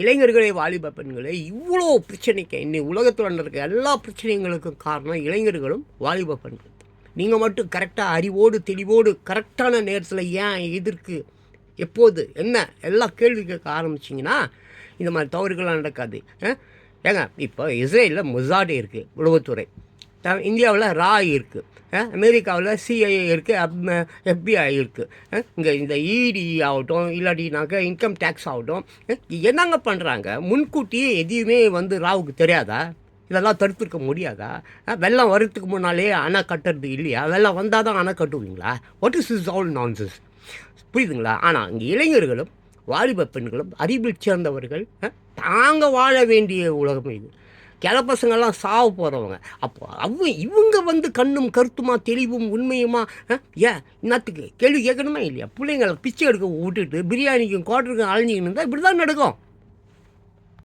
இளைஞர்களே வாலிப பெண்களே இவ்வளோ பிரச்சனைக்கு இன்னைக்கு உலகத்தில் இருக்க எல்லா பிரச்சனைகளுக்கும் காரணம் இளைஞர்களும் வாலிப பெண்கள். நீங்கள் மட்டும் கரெக்டாக அறிவோடு தெளிவோடு கரெக்டான நேரத்தில் ஏன் எதிர்க்கு எப்போது என்ன எல்லா கேள்வி கேட்க ஆரம்பிச்சிங்கன்னா இந்த மாதிரி தவறுகள்லாம் நடக்காது. ஆ? ஏங்க இப்போ இஸ்ரேலில் மொசாடு இருக்குது உளவுத்துறை. இந்தியாவில் ரா இருக்குது அமெரிக்காவில் சிஐஏ இருக்குது எஃபிஐ இருக்குது இங்கே இந்த இடி ஆகட்டும் இல்லாட்டினாக்கா இன்கம் டேக்ஸ் ஆகட்டும் என்னங்க பண்ணுறாங்க முன்கூட்டியே எதையுமே வந்து ராவுக்கு தெரியாதா? இதெல்லாம் தடுத்துருக்க முடியாதா? வெள்ளம் வரத்துக்கு முன்னாலே அணை கட்டுறது இல்லையா? வெள்ளம் வந்தால் தான் அணை கட்டுவீங்களா? What is is all nonsense புரியுதுங்களா? ஆனால் இங்கே இளைஞர்களும் வாலிப பெண்களும் அறிவில் சேர்ந்தவர்கள் தாங்க வாழ வேண்டிய உலகம் இது. கிள பசங்கள்லாம் சாவ போகிறவங்க அப்போ அவங்க இவங்க வந்து கண்ணும் கருத்துமா தெளிவும் உண்மையுமா ஏன்? என்னத்துக்கு? கேள்வி கேட்கணுமா இல்லையா? பிள்ளைங்களை பிச்சை எடுக்க விட்டுட்டு பிரியாணிக்கும் குவாட்டருக்கும் அலைஞ்சிக்கணும் இருந்தால் இப்படி தான் நடக்கும்.